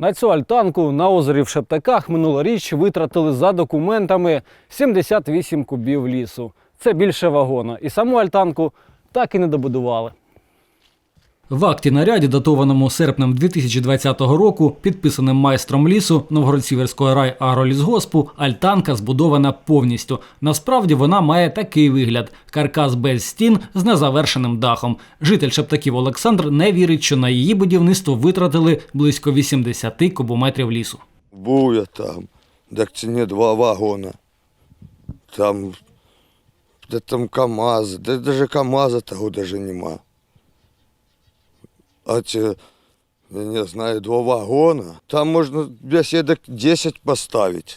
На цю альтанку на озері в Шептаках минулоріч витратили за документами 78 кубів лісу. Це більше вагона. І саму альтанку так і не добудували. В акті наряді, датованому серпнем 2020 року, підписаним майстром лісу Новгород-Сіверського райагролісгоспу, альтанка збудована повністю. Насправді вона має такий вигляд: каркас без стін з незавершеним дахом. Житель Шептаків Олександр не вірить, що на її будівництво витратили близько 80 кубометрів лісу. Був я там, де ціні два вагона. Там, де там КАМАЗ, де навіть КАМАЗа того даже нема. А ці, я не знаю, два вагона. Там можна бесідок 10 поставити.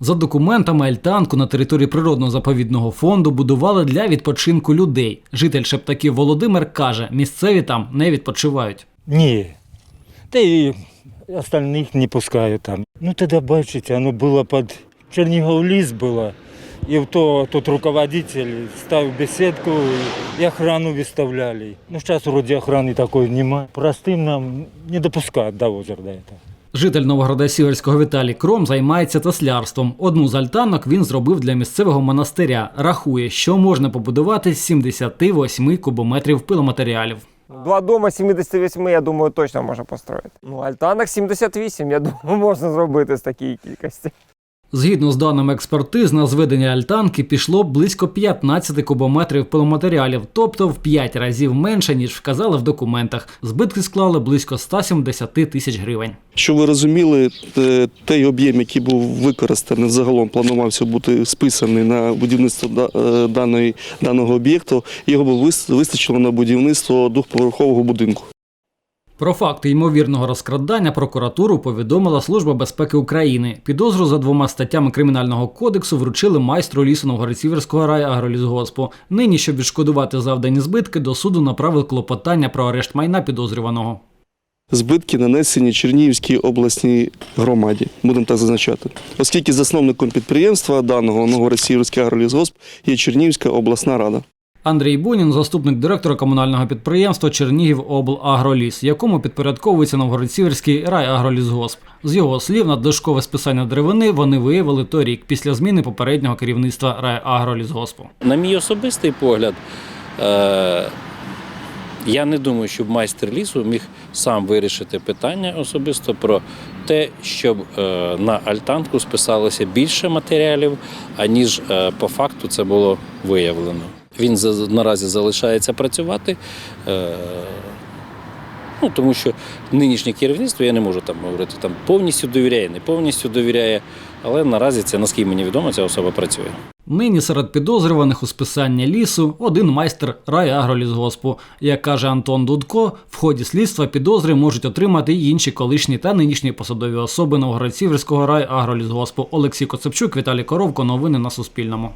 За документами альтанку на території природного заповідного фонду будували для відпочинку людей. Житель Шептаків Володимир каже, місцеві там не відпочивають. Ні. Та і остальних не пускаю там. Ну тоді бачите, воно було під Чернігов ліс було. І то тут руководитель ставив беседку і охрану виставляли. Ну зараз вроде охрани такої немає. Простим нам не допускають до озера до этого. Житель Новгорода Сіверського Віталій Кром займається теслярством. Одну з альтанок він зробив для місцевого монастиря. Рахує, що можна побудувати з 78 кубометрів пиломатеріалів. Два дома 78, я думаю, точно можна построїти. Ну, альтанок 78, я думаю, можна зробити з такої кількості. Згідно з даними експертиз, на зведення альтанки пішло близько 15 кубометрів пиломатеріалів, тобто в 5 разів менше, ніж вказали в документах. Збитки склали близько 170 тисяч гривень. Щоб ви розуміли, той об'єм, який був використаний, загалом планувався бути списаний на будівництво е, даної, даного об'єкту, його вис- вистачило на будівництво двохповерхового будинку. Про факти ймовірного розкрадання прокуратуру повідомила Служба безпеки України. Підозру за двома статтями кримінального кодексу вручили майстру лісу Новгород-Сіверського райагролісгоспу. Нині, щоб відшкодувати завдані збитки, до суду направили клопотання про арешт майна підозрюваного. Збитки нанесені Чернігівській обласній громаді, будемо так зазначати. Оскільки засновником підприємства даного Новгород-Сіверський агролісгосп є Чернігівська обласна рада. Андрій Бунін, заступник директора комунального підприємства Чернігів облагроліс, якому підпорядковується Новгород-Сіверський райагролісгосп. З його слів, надлишкове списання деревини вони виявили торік після зміни попереднього керівництва райагролісгоспу. На мій особистий погляд, е, я не думаю, щоб майстер лісу міг сам вирішити питання особисто про те, щоб е, на альтанку списалося більше матеріалів, аніж е, по факту це було виявлено. Він наразі залишається працювати. Е, Ну, тому що нинішнє керівництво, я не можу там говорити, там повністю довіряє, не повністю довіряє, але наразі це, наскільки мені відомо, ця особа працює. Нині серед підозрюваних у списанні лісу один майстер райагролісгоспу. Як каже Антон Дудко, в ході слідства підозри можуть отримати й інші колишні та нинішні посадові особи Новгород-Сіверського райагролісгоспу. Олексій Коцепчук, Віталій Коровко. Новини на Суспільному.